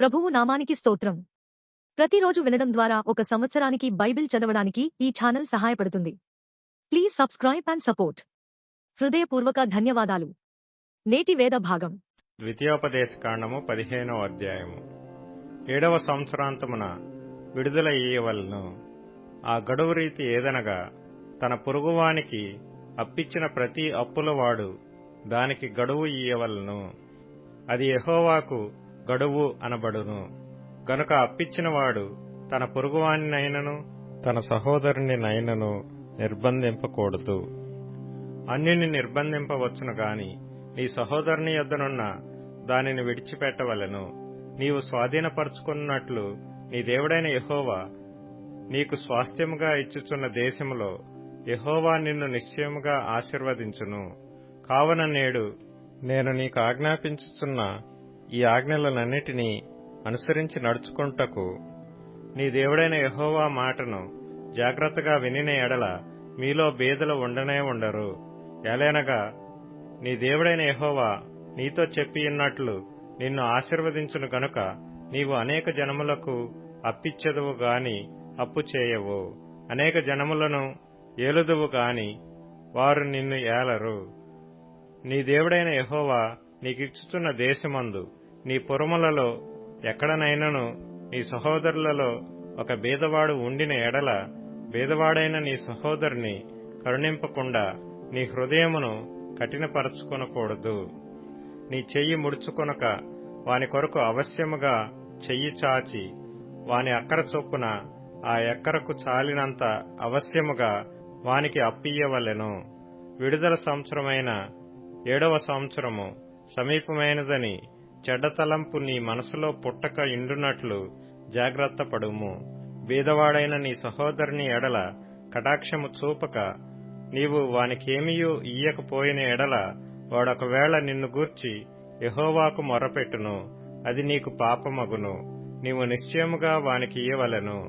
ప్రభువు నామానికి స్తోత్రం. ప్రతిరోజు వినడం ద్వారా ఒక సంవత్సరానికి బైబిల్ చదవడానికి ఈ ఛానల్ సహాయపడుతుంది. Please subscribe and support. హృదయపూర్వక ధన్యవాదాలు. నేటి వేద భాగం. ద్వితీయోపదేశ కాండము పదిహేనవ అధ్యాయము. ఏడవ సంవత్సరాంతమున విడుదల ఇయ్యవలను. ఆ గడువు రీతి ఏదనగా తన పొరుగువానికి అప్పిచ్చిన ప్రతి అప్పులవాడు దానికి గడువు ఇయ్యవలను. అది ఎహోవాకు గడువు అనబడును. గనుక అప్పిచ్చినవాడు తన పొరుగువానినైనను తన సహోదరునినైనను నిర్బంధింపకూడదు. అన్యుని నిర్బంధింపవచ్చును గాని నీ సహోదరుని యొద్దనున్న దానిని విడిచిపెట్టవలెను. నీవు స్వాధీనపరుచుకున్నట్లు నీ దేవుడైన యహోవా నీకు స్వాస్థ్యముగా ఇచ్చుచున్న దేశములో యహోవా నిన్ను నిశ్చయముగా ఆశీర్వదించును. కావున నేడు నేను నీకు ఆజ్ఞాపించుచున్న ఈ ఆజ్ఞలనన్నిటినీ అనుసరించి నడుచుకుంటకు నీ దేవుడైన యహోవా మాటను జాగ్రత్తగా వినిన ఎడల మీలో బేదలు ఉండనే ఉండరు. ఎలైనగా నీ దేవుడైన యహోవా నీతో చెప్పి ఉన్నట్లు నిన్ను ఆశీర్వదించును గనుక నీవు అనేక జనములకు అప్పిచ్చెదవు గాని అప్పు చేయవు. అనేక జనములను ఏలుదువు గాని వారు నిన్ను ఏలరు. నీ దేవుడైన యహోవా నీకిచ్చుచున్న దేశమందు నీ పురములలో ఎక్కడనైనను నీ సహోదరులలో ఒక బీదవాడు ఉండిన ఎడల బీదవాడైన నీ సహోదరుని కరుణింపకుండా నీ హృదయమును కఠినపరచుకొనకూడదు. నీ చెయ్యి ముడుచుకొనక వాని కొరకు అవశ్యముగా చెయ్యి చాచి వాని అక్కర చొప్పున ఆ ఎక్కరకు చాలినంత అవశ్యముగా వానికి అప్పియ్యవలెను. విడుదల సంవత్సరమైన ఏడవ సంవత్సరము సమీపమైనదని చెడ్డతలంపు నీ మనసులో పుట్టక ఇండునట్లు జాగ్రత్త పడుము. బీదవాడైన నీ సహోదరుని ఎడల కటాక్షము చూపక నీవు వానికేమియూ ఇయ్యకపోయిన ఎడల వాడొకవేళ నిన్ను గూర్చి యహోవాకు మొరపెట్టును అది నీకు పాపమగును. నీవు నిశ్చయముగా వానికి ఇయ్యవలను.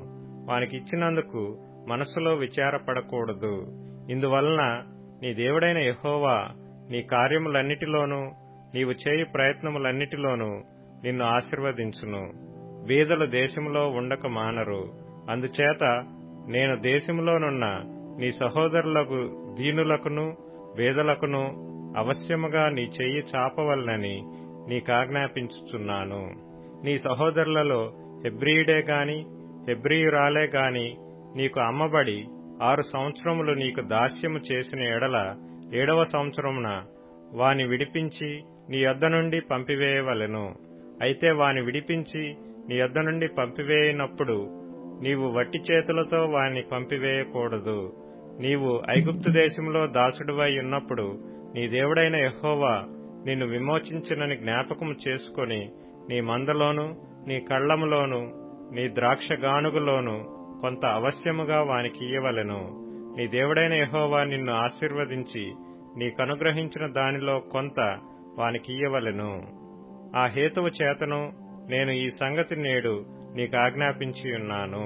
వానికిచ్చినందుకు మనసులో విచారపడకూడదు. ఇందువలన నీ దేవుడైన యహోవా నీ కార్యములన్నిటిలోనూ నీవు చేయి ప్రయత్నములన్నిటిలోనూ నిన్ను ఆశీర్వదించును. బీదలు దేశంలో ఉండక మానరు. అందుచేత నేను దేశంలోనున్న నీ సహోదరులకు దీనులకును బేదలకును అవశ్యముగా నీ చెయ్యి చాపవలనని నీకాజ్ఞాపించుచున్నాను. నీ సహోదరులలో హెబ్రియుడే గాని హెబ్రియురాలే గాని నీకు అమ్మబడి ఆరు సంవత్సరములు నీకు దాస్యము చేసిన ఎడల ఏడవ సంవత్సరమున వాని విడిపించి నీ యొద్ద నుండి పంపివేయవలెను. అయితే వాని విడిపించి నీ యొద్ద నుండి పంపివేయనప్పుడు నీవు వట్టి చేతులతో వాని పంపివేయకూడదు. నీవు ఐగుప్తు దేశంలో దాసుడివై ఉన్నప్పుడు నీ దేవుడైన యహోవా నిన్ను విమోచించినని జ్ఞాపకము చేసుకొని నీ మందలోను నీ కళ్ళములోను నీ ద్రాక్ష గానుగులోను కొంత అవశ్యముగా వానికియ్యవలెను నీ దేవుడైన యహోవా నిన్ను ఆశీర్వదించి నీకనుగ్రహించిన దానిలో కొంత వానికియ్యవలెను ఆ హేతువు చేతను నేను ఈ సంగతి నేడు నీకు ఆజ్ఞాపించి ఉన్నాను.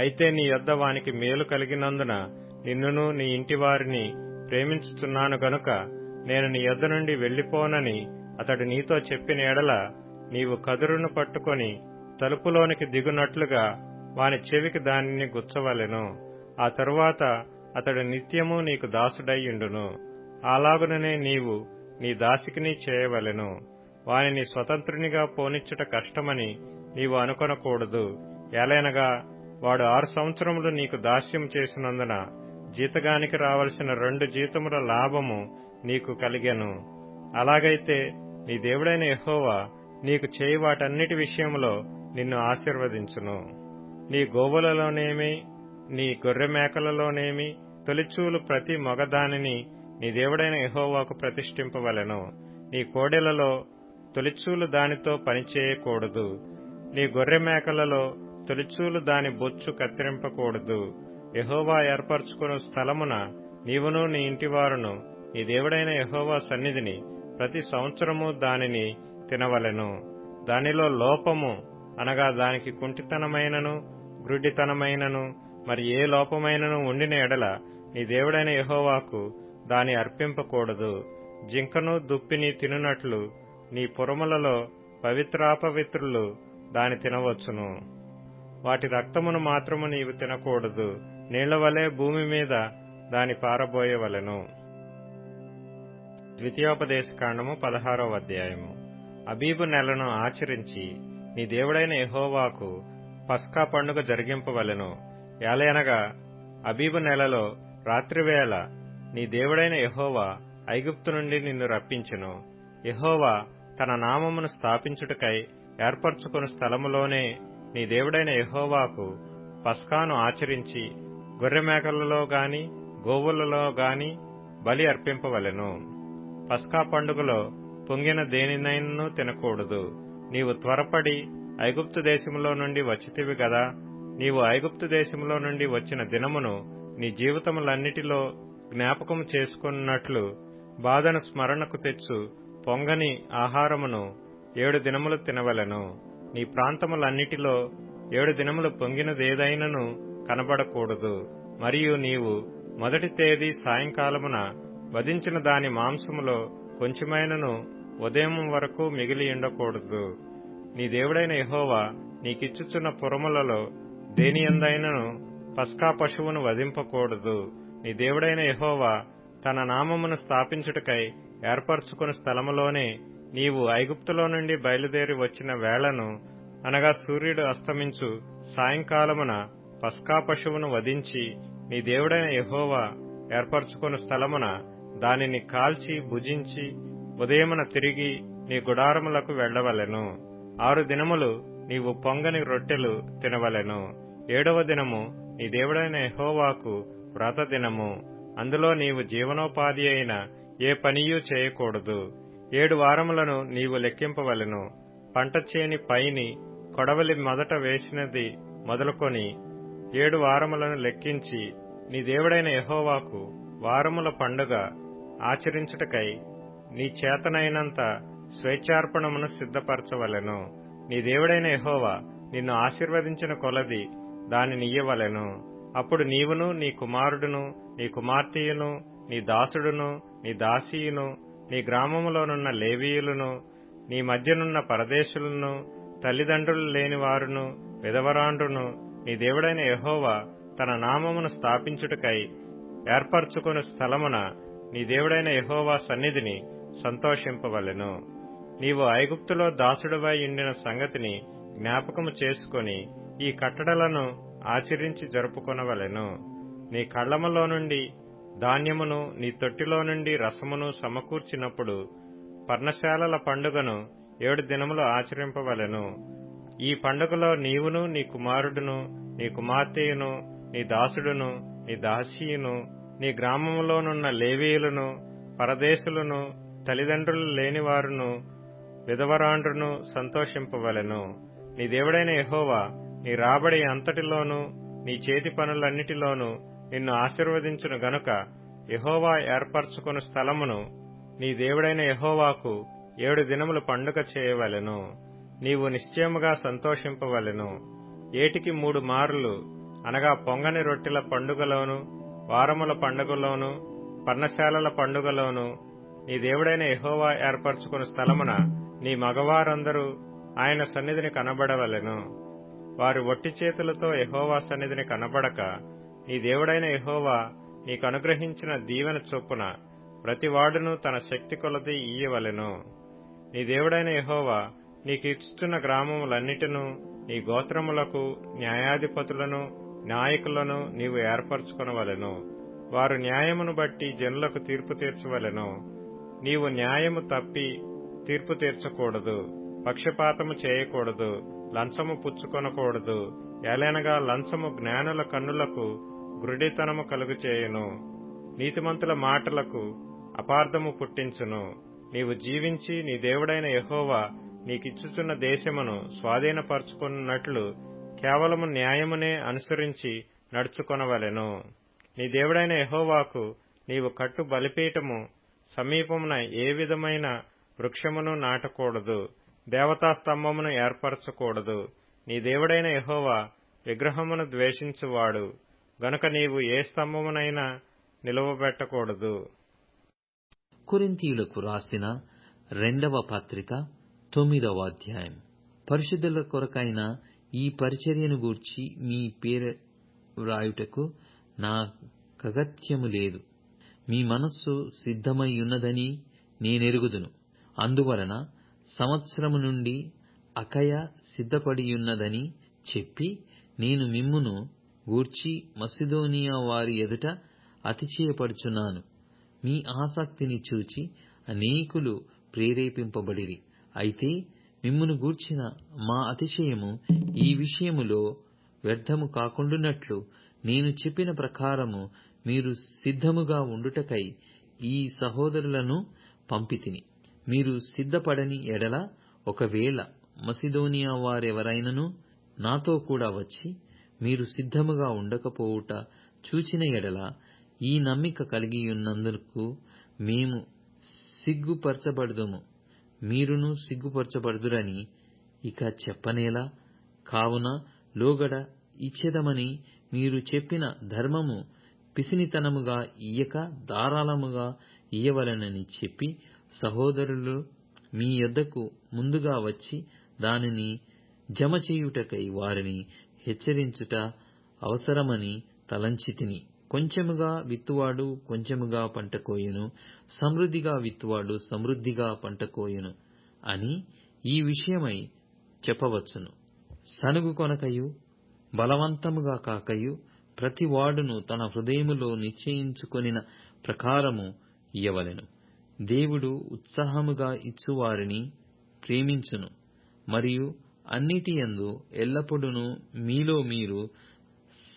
అయితే నీ యొద్ద వానికి మేలు కలిగినందున నిన్నును నీ ఇంటివారిని ప్రేమించుతున్నాను గనుక నేను నీ యొద్ద నుండి వెళ్ళిపోనని అతడు నీతో చెప్పిన ఎడల నీవు కదురును పట్టుకొని తలుపులోనికి దిగునట్లుగా వాని చెవికి దానిని గుచ్చవలెను. ఆ తరువాత అతడు నిత్యము నీకు దాసుడయ్యుండును. అలాగుననే నీవు నీ దాసికిని చేయవలెను. వానిని స్వతంత్రునిగా పోనిచ్చుట కష్టమని నీవు అనుకొనకూడదు. ఎలైనగా వాడు ఆరు సంవత్సరములు నీకు దాస్యం చేసినందున జీతగానికి రావలసిన రెండు జీతముల లాభము నీకు కలిగెను. అలాగైతే నీ దేవుడైన ఎహోవా నీకు చేయి వాటన్నిటి విషయంలో నిన్ను ఆశీర్వదించును. నీ గోవులలోనేమి నీ గొర్రె మేకలలోనేమి తొలిచూలు ప్రతి మగదానిని నీ దేవుడైన యహోవాకు ప్రతిష్ఠింపవలను. నీ కోడెలలో తొలిచూలు దానితో పనిచేయకూడదు. నీ గొర్రె మేకలలో తొలిచూలు దాని బొచ్చు కత్తిరింపకూడదు. యహోవా ఏర్పరచుకున్న స్థలమున నీవును నీ ఇంటివారును నీ దేవుడైన యహోవా సన్నిధిని ప్రతి సంవత్సరము దానిని తినవలెను. దానిలో లోపము అనగా దానికి కుంటితనమైనను గ్రుడ్డితనమైనను మరి ఏ లోపమైనను ఉండిన ఎడల నీ దేవుడైన యహోవాకు దాని అర్పింపకూడదు. జింకను దుప్పిని తినునట్లు నీ పురములలో పవిత్రాపవిత్రులు దాని తినవచ్చును. వాటి రక్తమును మాత్రము నీవు తినకూడదు. నీళ్ళవలే భూమి మీద దాని పారబోయవలెను. ద్వితీయోపదేశ కాండము పదహారవ అధ్యాయము. అబీబు నెలను ఆచరించి నీ దేవుడైన ఎహోవాకు పస్కా పండుగ జరిగింపవలెను. ఏలయనగా అబీబు నెలలో రాత్రివేళ నీ దేవుడైన యహోవా ఐగుప్తు నుండి నిన్ను రప్పించెను. యహోవా తన నామమును స్థాపించుటకై ఏర్పరచుకుని స్థలములోనే నీ దేవుడైన యహోవాకు పస్కాను ఆచరించి గొర్రెమేకలలో గాని గోవులలో గాని బలి అర్పింపవలెను. పస్కా పండుగలో పొంగిన దేనినైనను తినకూడదు. నీవు త్వరపడి ఐగుప్తు దేశములో నుండి వచ్చితివి గదా. నీవు ఐగుప్తు దేశములో నుండి వచ్చిన దినమును నీ జీవితములన్నిటిలో జ్ఞాపకము చేసుకున్నట్లు బాధను స్మరణకు తెచ్చు పొంగని ఆహారమును ఏడు దినములు తినవలెను. నీ ప్రాంతములన్నిటిలో ఏడు దినములు పొంగినదేదైనను కనబడకూడదు. మరియు నీవు మొదటి తేదీ సాయంకాలమున వధించిన దాని మాంసములో కొంచెమైనను ఉదయం వరకు మిగిలి ఉండకూడదు. నీ దేవుడైన యహోవా నీకిచ్చుచున్న పురములలో దేని ఎందైనను పస్కా పశువును వధింపకూడదు. నీ దేవుడైన యహోవా తన నామమును స్థాపించుటకై ఏర్పరచుకుని స్థలములోనే నీవు ఐగుప్తులో నుండి బయలుదేరి వచ్చిన వేళను అనగా సూర్యుడు అస్తమించు సాయంకాలమున పస్కా పశువును వధించి నీ దేవుడైన యహోవా ఏర్పరచుకుని స్థలమున దానిని కాల్చి భుజించి ఉదయమున తిరిగి నీ గుడారములకు వెళ్ళవలెను ఆరు దినములు నీవు పొంగని రొట్టెలు తినవలెను. ఏడవ దినము నీ దేవుడైన యహోవాకు వ్రతదినము. అందులో నీవు జీవనోపాధి అయిన ఏ పనియూ చేయకూడదు. ఏడు వారములను నీవు లెక్కింపవలెను. పంట చేని పైని కొడవలి మొదట వేసినది మొదలుకొని ఏడు వారములను లెక్కించి నీ దేవుడైన యహోవాకు వారముల పండుగ ఆచరించుటకై నీ చేతనైనంత స్వేచ్ఛార్పణమును సిద్ధపరచవలెను. నీ దేవుడైన యహోవా నిన్ను ఆశీర్వదించిన కొలది దానినియ్యవలెను అప్పుడు నీవును నీ కుమారుడును నీ కుమార్తెయును నీ దాసుడును నీ దాసీయును నీ గ్రామములోనున్న లేవీయులను నీ మధ్యనున్న పరదేశులను తల్లిదండ్రులు లేనివారును విధవరాండ్రును నీ దేవుడైన యహోవా తన నామమును స్థాపించుటకై ఏర్పరచుకుని స్థలమున నీ దేవుడైన యహోవా సన్నిధిని సంతోషింపవలెను. నీవు ఐగుప్తులో దాసుడువై ఉండిన సంగతిని జ్ఞాపకము చేసుకుని ఈ కట్టడలను ఆచరించి జరుపుకొనవలెను. నీ కళ్ళములో నుండి ధాన్యమును నీ తొట్టిలో నుండి రసమును సమకూర్చినప్పుడు పర్ణశాలల పండుగను ఏడు దినములు ఆచరింపవలెను. ఈ పండుగలో నీవును నీ కుమారుడును నీ కుమార్తెయును నీ దాసుడును నీ దాసీయును నీ గ్రామములోనున్న లేవీయులను పరదేశులను తల్లిదండ్రులు లేనివారును విధవరాండ్రును సంతోషింపవలెను. నీ దేవుడైన యహోవా నీ రాబడి అంతటిలోనూ నీ చేతి పనులన్నిటిలోనూ నిన్ను ఆశీర్వదించును గనుక యహోవా ఏర్పరచుకుని స్థలమును నీ దేవుడైన యహోవాకు ఏడు దినములు పండుగ చేయవలెను. నీవు నిశ్చయముగా సంతోషింపవలెను. ఏటికి మూడు మారులు అనగా పొంగని రొట్టెల పండుగలోను వారముల పండుగలోను పర్ణశాలల పండుగలోను నీ దేవుడైన యహోవా ఏర్పరచుకుని స్థలమున నీ మగవారందరూ ఆయన సన్నిధిని కనబడవలెను. వారి ఒట్టి చేతులతో యహోవా సన్నిధిని కనబడక నీ దేవుడైన యహోవా నీకు అనుగ్రహించిన దీవెన చొప్పున ప్రతివాడును తన శక్తి కొలది ఇయ్యవలెను. నీ దేవుడైన యహోవా నీకు ఇచ్చుతున్న గ్రామములన్నిటినూ నీ గోత్రములకు న్యాయాధిపతులను నాయకులను నీవు ఏర్పరచుకొనవలెను. వారు న్యాయమును బట్టి జనులకు తీర్పు తీర్చవలెను. నీవు న్యాయము తప్పి తీర్పు తీర్చకూడదు పక్షపాతము చేయకూడదు. లంచము పుచ్చుకొనకూడదు. ఎలనగా లంచము జ్ఞానుల కన్నులకు గురుడితనము కలుగుచేయును. నీతిమంతుల మాటలకు అపార్థము పుట్టించును. నీవు జీవించి నీ దేవుడైన యహోవా నీకిచ్చుచున్న దేశమును స్వాధీనపరచుకున్నట్లు కేవలము న్యాయమునే అనుసరించి నడుచుకొనవలెను. నీ దేవుడైన యహోవాకు నీవు కట్టు బలిపీఠము సమీపమున ఏ విధమైన వృక్షమును నాటకూడదు. దేవతా స్తంభమును ఏర్పరచకూడదు. నీ దేవుడైన యహోవా విగ్రహమును ద్వేషించువాడు. గనుక నీవు ఏ స్తంభమునైనా నిలువబెట్టకూడదు. కురింతీయులకు రాసిన రెండవ పత్రిక తొమ్మిదవ అధ్యాయం. పరిశుద్ధుల కొరకైన ఈ పరిచర్యను గూర్చి మీ పేరు వ్రాయుటకు నా కగత్యము లేదు. మీ మనస్సు సిద్ధమై ఉన్నదని నేనెరుగుదును. అందువలన సంవత్సరము నుండి అకయ సిద్ధపడియున్నదని చెప్పి నేను మిమ్మును గూర్చి మసిదోనియా వారి ఎదుట అతిశయపడుచున్నాను మీ ఆసక్తిని చూచి అనేకులు ప్రేరేపింపబడిరి. అయితే మిమ్మును గూర్చిన మా అతిశయము ఈ విషయములో వ్యర్థము కాకుండునట్లు నేను చెప్పిన ప్రకారము మీరు సిద్ధముగా ఉండుటకై ఈ సహోదరులను పంపితిని. మీరు సిద్ధపడని ఎడల ఒకవేళ మసిదోనియా వారెవరైనను నాతో కూడా వచ్చి మీరు సిద్ధముగా ఉండకపోవుట చూచిన ఎడల ఈ నమ్మిక కలిగియున్నందుకు మేము సిగ్గుపరచబడదుము. మీరును సిగ్గుపరచబడుదురని ఇక చెప్పనేలా. కావున లోగడ ఇచ్చెదమని మీరు చెప్పిన ధర్మము పిసినితనముగా ఇయ్యక ధారాళముగా ఇయ్యవలెనని చెప్పి సహోదరులు మీ యొద్దకు ముందుగా వచ్చి దానిని జమ చేయుటకై వారిని హెచ్చరించుట అవసరమని తలంచితిని కొంచెముగా విత్తువాడు కొంచెముగా పంట కోయును సమృద్ధిగా విత్తువాడు సమృద్ధిగా పంట కోయును అని ఈ విషయమై చెప్పవచ్చును. సనుగు కొనకయు బలవంతముగా కాకయు ప్రతివాడును తన హృదయములో నిశ్చయించుకొనిన ప్రకారము ఇయ్యవలెను. దేవుడు ఉత్సాహముగా ఇచ్చువారిని ప్రేమించును. మరియు అన్నిటియందు ఎల్లప్పుడూ మీలో మీరు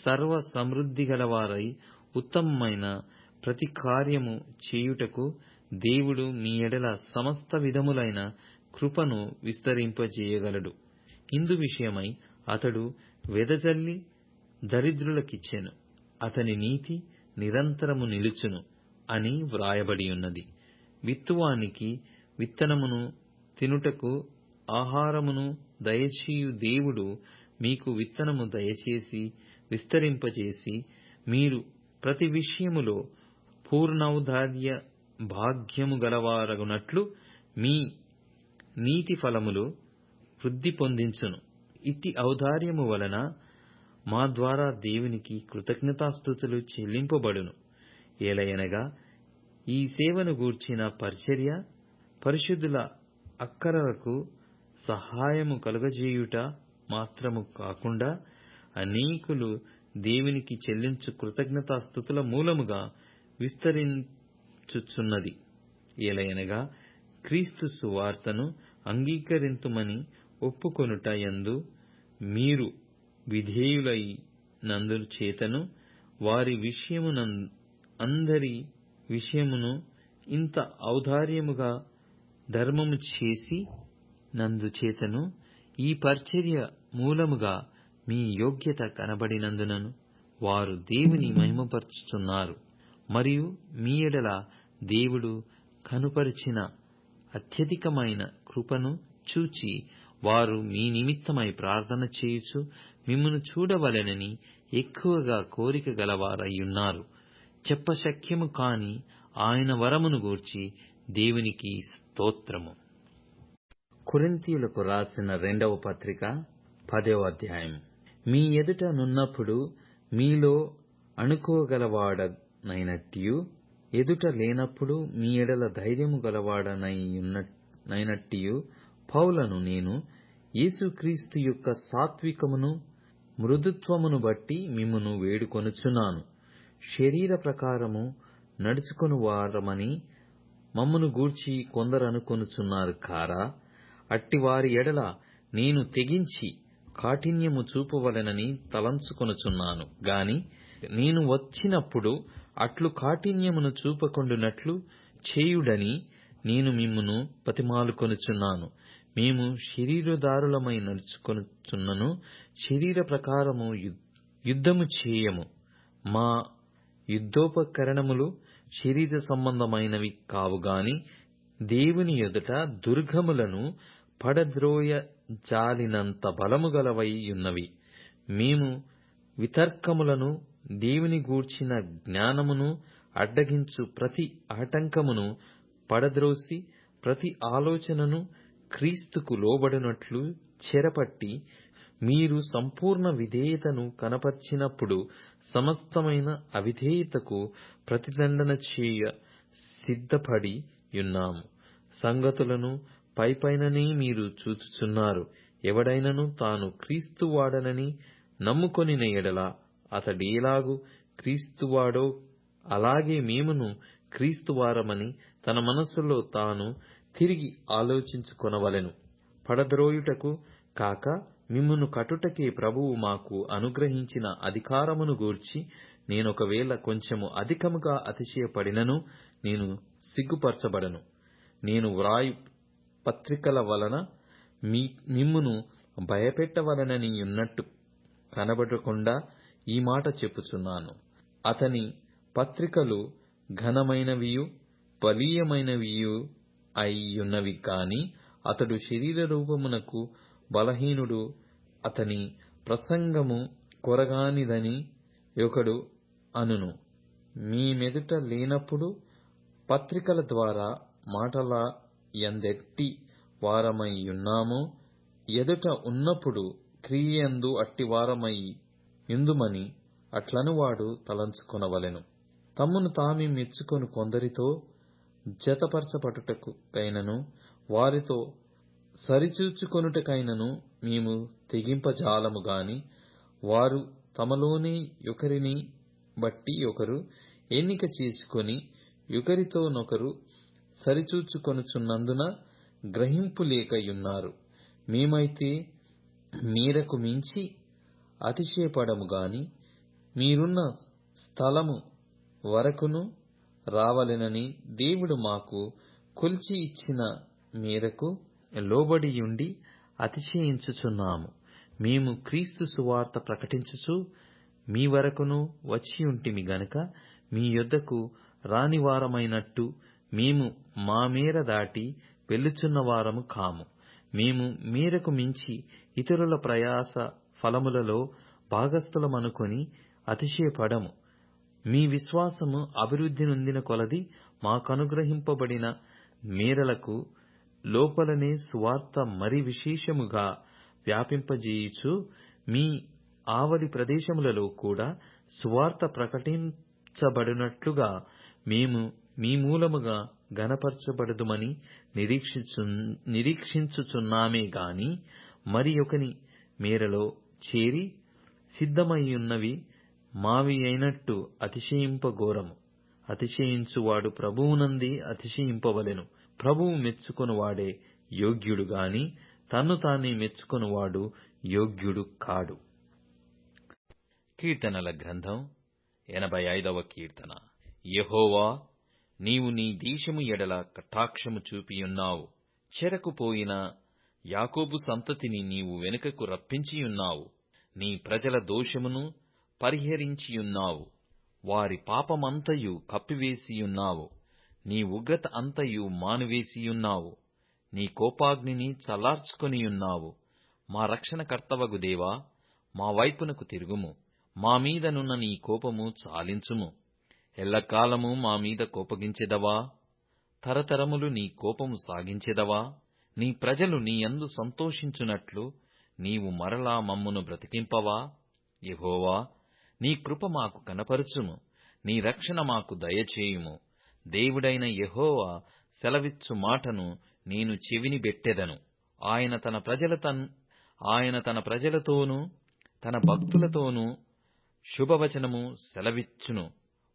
సర్వ సమృద్ధి గలవారై ఉత్తమమైన ప్రతి కార్యము చేయుటకు దేవుడు మీ ఎడల సమస్త విధములైన కృపను విస్తరింపజేయగలడు. ఇందు విషయమై అతడు వెదజల్లి దరిద్రులకిచ్చెను. అతని నీతి నిరంతరము నిలుచును అని వ్రాయబడి ఉన్నది. విత్తువానికి విత్తనమును తినుటకు ఆహారమును దయచేయు దేవుడు మీకు విత్తనము దయచేసి విస్తరింపజేసి మీరు ప్రతి విషయములో పూర్ణౌదార్య భాగ్యము గలవారగునట్లు మీ నీతి ఫలములు వృద్ధి పొందించును. ఇట్టి ఔదార్యము వలన మా ద్వారా దేవునికి కృతజ్ఞతాస్థుతులు చెల్లింపబడును. ఏలయనగా ఈ సేవను గూర్చిన పరిచర్య పరిశుద్ధుల అక్కరలకు సహాయము కలుగజేయుట మాత్రము కాకుండా అనేకులు దేవునికి చెల్లించు కృతజ్ఞతాస్థుతుల మూలముగా విస్తరించుచున్నది. ఏలయనగా క్రీస్తు సువార్తను అంగీకరింతుమని ఒప్పుకొనుట యందు మీరు విధేయులై నందు చేతను వారి విషయమున అందరి విషయమును ఇంత ఔదార్యముగా ధర్మము చేసి నందు చేతను ఈ పరిచర్య మూలముగా మీ యోగ్యత కనబడినందునను వారు దేవుని మహిమపరుచుతున్నారు మరియు మీ ఎడల దేవుడు కనుపరిచిన అత్యధికమైన కృపను చూచి వారు మీ నిమిత్తమై ప్రార్థన చేయుచు మిమ్మును చూడవలెనని ఎక్కువగా కోరిక గలవారై ఉన్నారు. చెప్పశక్యము కాని ఆయన వరమును గూర్చి దేవునికి స్తోత్రము. కొరింథీయులకు రాసిన రెండవ పత్రిక పదవ అధ్యాయం. మీ ఎదుట నున్నప్పుడు మీలో అనుకోగలవాడనైనట్టియు ఎదుట లేనప్పుడు మీ ఎడల ధైర్యము గలవాడనైనట్టియు పౌలను నేను యేసుక్రీస్తు యొక్క సాత్వికమును మృదుత్వమును బట్టి మిమ్మును వేడుకొనుచున్నాను. శరీర ప్రకారము నడుచుకుని వారమని మమ్మును గూర్చి కొందరనుకొనుచున్నారు కారా అట్టివారి ఎడల నేను తెగించి కాఠిన్యము చూపవలెనని తలంచుకొనుచున్నాను. గాని నేను వచ్చినప్పుడు అట్లు కాఠిన్యమును చూపకుండునట్లు చేయుడని నేను మిమ్మును బతిమాలుకొనుచున్నాను. మేము శరీరదారులమై నడుచుకొనుచున్నను శరీర ప్రకారము యుద్ధము చేయము. మా యుద్ధోపకరణములు శరీర సంబంధమైనవి కావుగాని దేవుని ఎదుట దుర్గములను పడద్రోయ జాలినంత బలము గలవై యున్నవి మేము వితర్కములను దేవుని గూర్చిన జ్ఞానమును అడ్డగించు ప్రతి ఆటంకమును పడద్రోసి ప్రతి ఆలోచనను క్రీస్తుకు లోబడినట్లు చెరపట్టి మీరు సంపూర్ణ విధేయతను కనపర్చినప్పుడు సమస్తమైన అవిధేయతకు ప్రతిదండన చేయ సిద్ధపడి యున్నాము సంగతులను పైపైననే మీరు చూచుచున్నారు. ఎవడైనను తాను క్రీస్తు వాడనని నమ్ముకొనిన ఎడల అతడేలాగు క్రీస్తువాడో అలాగే మేమును క్రీస్తువారమని తన మనస్సులో తాను తిరిగి ఆలోచించుకొనవలెను. పడద్రోయుటకు కాక మిమ్మును కట్టుటకే ప్రభువు మాకు అనుగ్రహించిన అధికారమును గూర్చి నేనొకవేళ కొంచెము అధికముగా అతిశయపడినను నేను సిగ్గుపరచబడను. నేను వ్రాయు పత్రికల వలన మీ మిమ్మును భయపెట్టవలనని ఉన్నట్టు కనబడకుండా ఈ మాట చెప్పుచున్నాను. అతని పత్రికలు ఘనమైనవియు బలీయమైనవియు అయ్యున్నవి కాని అతడు శరీర రూపమునకు బలహీనుడు అతని ప్రసంగము కొరగానిదని ఒకడు అనును. మీ మెదుట లేనప్పుడు పత్రికల ద్వారా మాటల ఎందెట్టి వారమై ఎదుట ఉన్నప్పుడు క్రియయందు అట్టివారమై అట్లను అట్లనువాడు తలంచుకొనవలెను. తమ్మును తామే మెచ్చుకొని కొందరితో జతపరచబడుటకైనను వారితో సరిచూచుకొనుటకైనను మేము తెగింపజాలము గాని వారు తమలోనే ఒకరిని బట్టి ఒకరు ఎన్నిక చేసుకొని ఒకరితోనొకరు సరిచూచుకొనుచున్నందున గ్రహింపు లేకయున్నారు. మేమైతే మీరకు మించి అతిశయపడము గాని మీరున్న స్థలము వరకును రావలెనని దేవుడు మాకు కొలిచి ఇచ్చిన మేరకు లోబడియుండి అతిశయించుచున్నాము. మేము క్రీస్తు సువార్త ప్రకటించుచు మీ వరకును వచ్చియుంటిమి గనుక మీ యొద్దకు రానివారమైనట్టు మేము మా మేర దాటి వెళ్ళుచున్న వారము కాము. మేము మేరకు మించి ఇతరుల ప్రయాస ఫలములలో భాగస్థులమనుకొని అతిశయపడము. మీ విశ్వాసము అభివృద్ధి నొందిన కొలది మాకనుగ్రహింపబడిన మేరలకు లోపలనే సువార్త మరి విశేషముగా వ్యాపింపజేయుచు మీ ఆవలి ప్రదేశములలో కూడా సువార్త ప్రకటించబడినట్లుగా మేము మీ మూలముగా ఘనపరచబడదుమని నిరీక్షించుచున్నామే గాని మరి ఒకని మేరలో చేరి సిద్ధమయ్యున్నవి మావి అయినట్టు అతిశయింపగోరము అతిశయించువాడు ప్రభువునందే అతిశయింపవలెను. ప్రభువు మెచ్చుకొనువాడే యోగ్యుడు గాని తన్ను తానే మెచ్చుకొనువాడు యోగ్యుడు కాడు. కీర్తనల గ్రంథం ఎనభై ఐదవ కీర్తన. యహోవా నీవు నీ దేశము ఎడల కటాక్షము చూపియున్నావు. చెరకుపోయిన యాకోబు సంతతిని నీవు వెనుకకు రప్పించియున్నావు. నీ ప్రజల దోషమును పరిహరించియున్నావు. వారి పాపమంతయు కప్పివేసియున్నావు. నీ ఉగ్రత అంతయు మానువేసియున్నావు. నీ కోపాగ్నిని చల్లార్చుకొనియున్నావు. మా రక్షణకర్తవగు దేవా మా వైపునకు తిరుగుము. మా మీదనున్న నీ కోపము చాలించుము. ఎల్లకాలము మా మీద కోపగించెదవా? తరతరములు నీ కోపము సాగించెదవా? నీ ప్రజలు నీ యందు సంతోషించునట్లు నీవు మరలా మమ్మును బ్రతికింపవా? యహోవా నీ కృప మాకు కనపరుచుము. నీ రక్షణ మాకు దయచేయుము. దేవుడైన యహోవా సెలవిచ్చు మాటను నేను చెవిని బెట్టెదను. ఆయన తన ప్రజల తన్ ఆయన తన ప్రజలతోనూ తన భక్తులతోనూ శుభవచనము సెలవిచ్చును.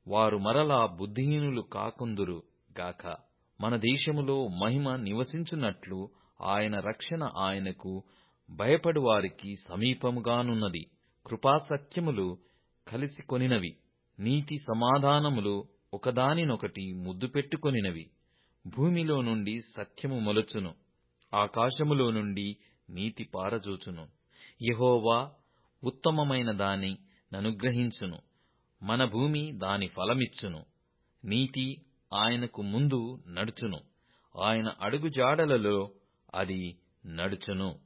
వారు మరలా బుద్ధిహీనులు కాకుందురు గాక. మన దేశములో మహిమ నివసించున్నట్లు ఆయన రక్షణ ఆయనకు భయపడు వారికి సమీపముగానున్నది. కృపాసత్యములు కలిసి కొనినవి. నీతి సమాధానములు ఒకదానినొకటి ముద్దు పెట్టుకొనినవి. భూమిలో నుండి సత్యము మొలచును. ఆకాశములో నుండి నీతి పారజూచును. యహోవా ఉత్తమమైన దాని ననుగ్రహించును. మన భూమి దాని ఫలమిచ్చును. నీతి ఆయనకు ముందు నడుచును. ఆయన అడుగుజాడలలో అది నడుచును.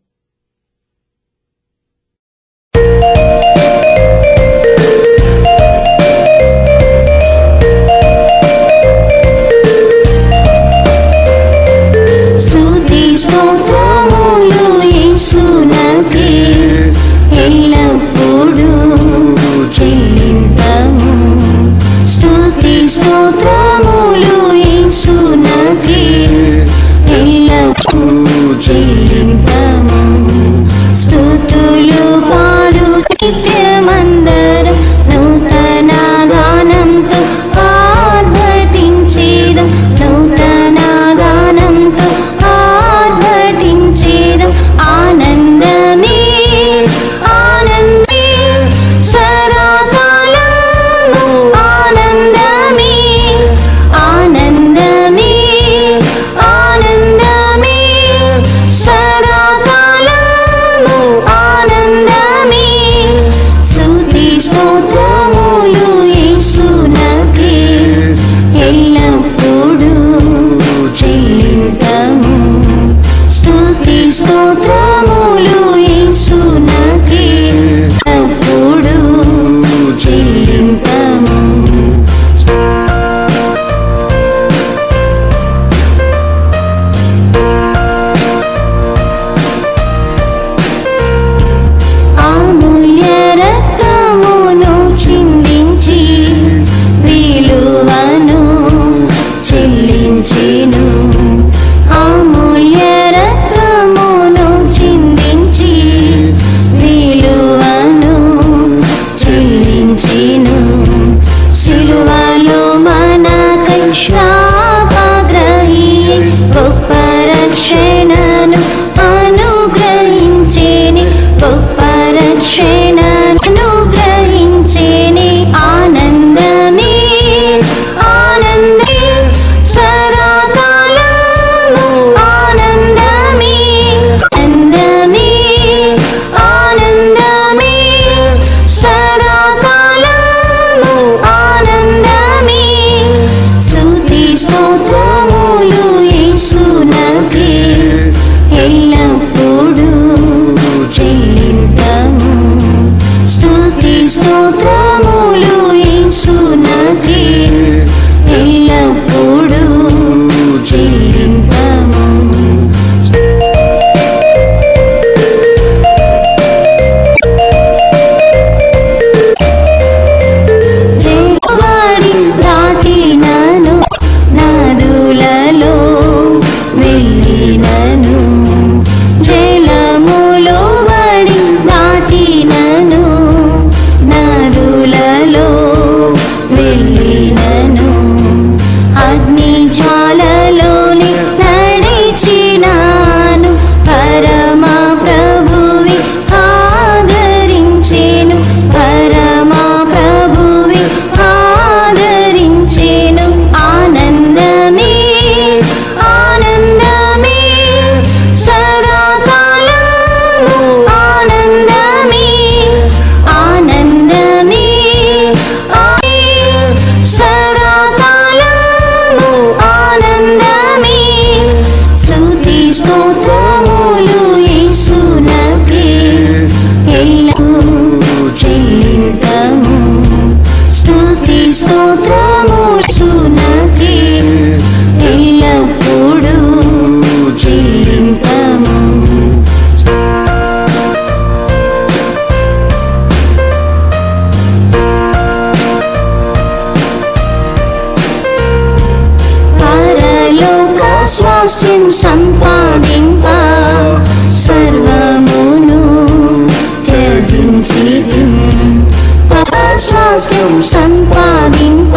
సంపాదింప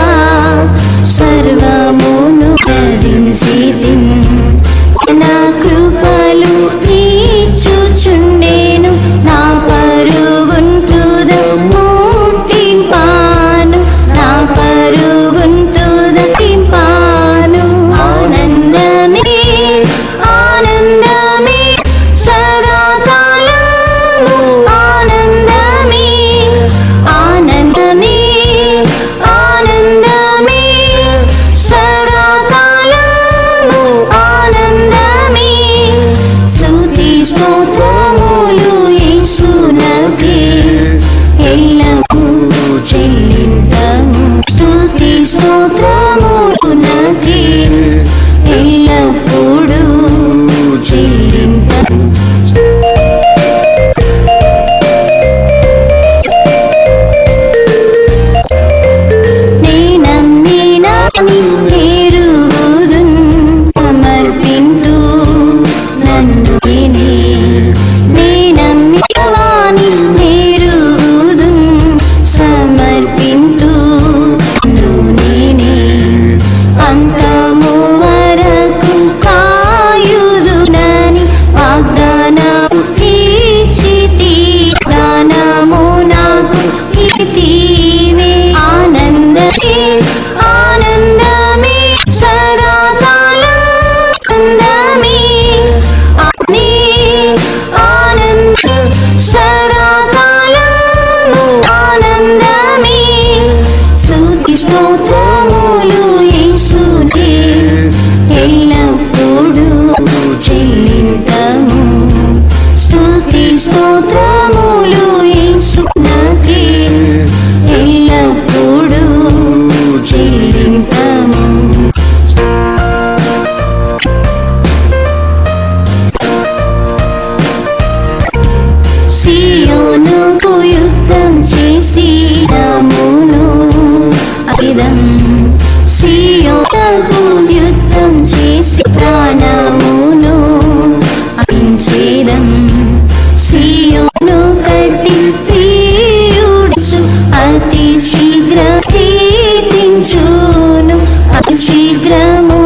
amor.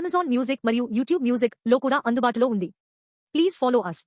అమెజాన్ మ్యూజిక్ మరియు యూట్యూబ్ మ్యూజిక్లో కూడా అందుబాటులో ఉంది. Please follow us